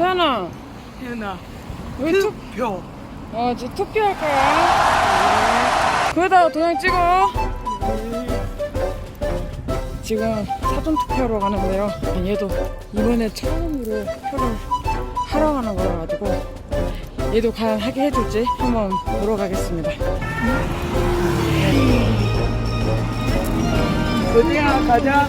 태연아, 태연아 우리 투, 표 어, 이제 투표할 거야. 그러다가 도장 찍어. 지금 사전 투표로 가는데요. 얘도 이번에 처음으로 표를 하러 가는 거여가지고 얘도 과연 하게 해줄지 한번 보러 가겠습니다. 어디야 가자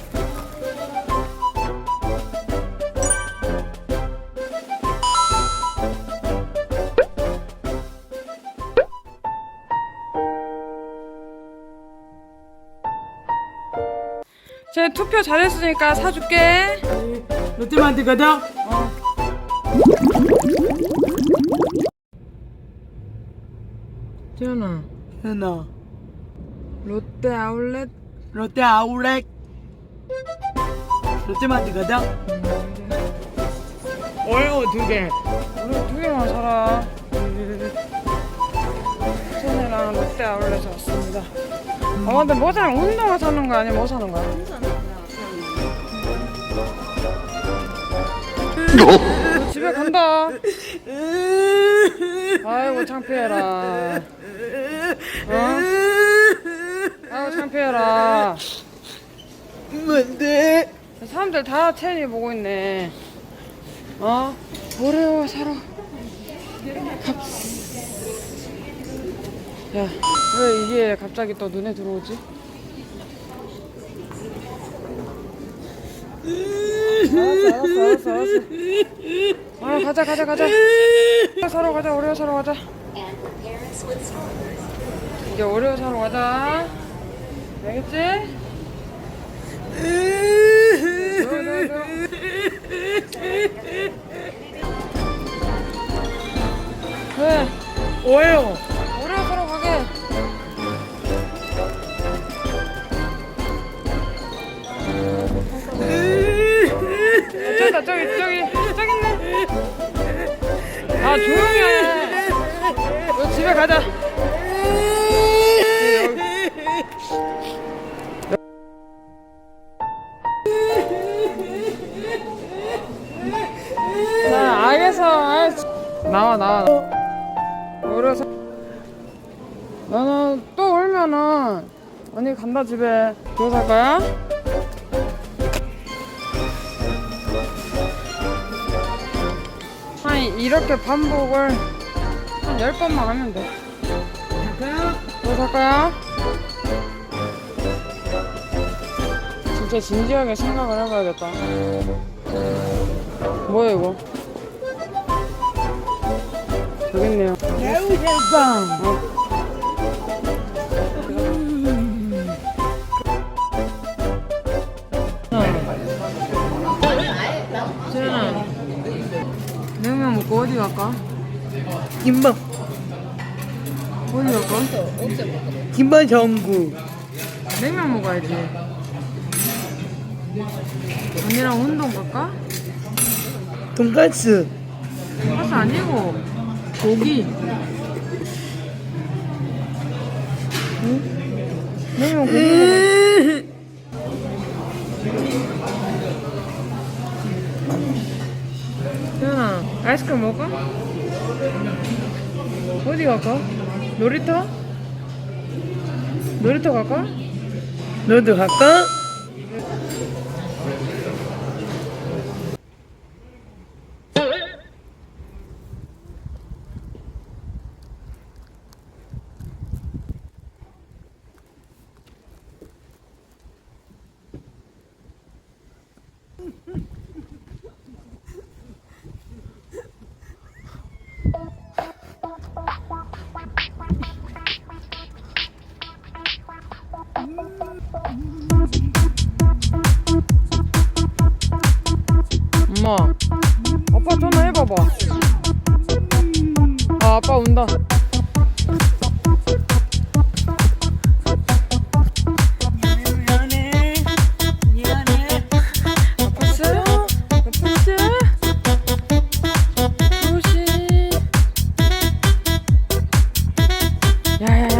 제 투표 잘했으니까 사줄게. 롯데마트 가자 어. 태연아, 태연아 롯데 아울렛 롯데 아울렛 롯데마트 가자 오레오 두개 우리 두 개만 사라. 천이랑 롯데 아울렛에 왔습니다. 아 근데 뭐 사는 거야? 운동화 사는 거 아니야? 뭐 사는 거야? 너 집에 간다. 아이고 창피해라. 어? 아이고 창피해라. 뭔데 사람들 다 체니 보고 있네. 어? 오레오 사러. 갑. 야, 왜 이게 갑자기 또 눈에 들어오지? 알았어, 알았어, 알았어. 아, 가자, 가자, 가자. 사러 가자, 오레오 사러 가자. 이제 오레오 사러 가자. 알겠지? 아, 조용히 해. 너 집에 가자. 자, 알겠어. 알겠어. 나와, 나와. 사. 나는 또 울면은 언니 간다 집에. 살 거야? 이렇게 반복을 한 10번만 하면 돼. 그거 살 거야? 진짜 진지하게 생각을 해봐야겠다. 뭐야 이거? 저기 있네요. 매우 대빵 김밥 어디 갈까? 김밥 전구 냉면 먹어야지 언니랑 운동 갈까? 돈가스 버스 아니고 고기 응? 냉면 고기 먹어 태연아 아이스크림 먹을까? 어디 갈까? 놀이터? 놀이터 갈까? 너도 갈까? 어 아빠 전화해봐봐 아 아빠 온다 야야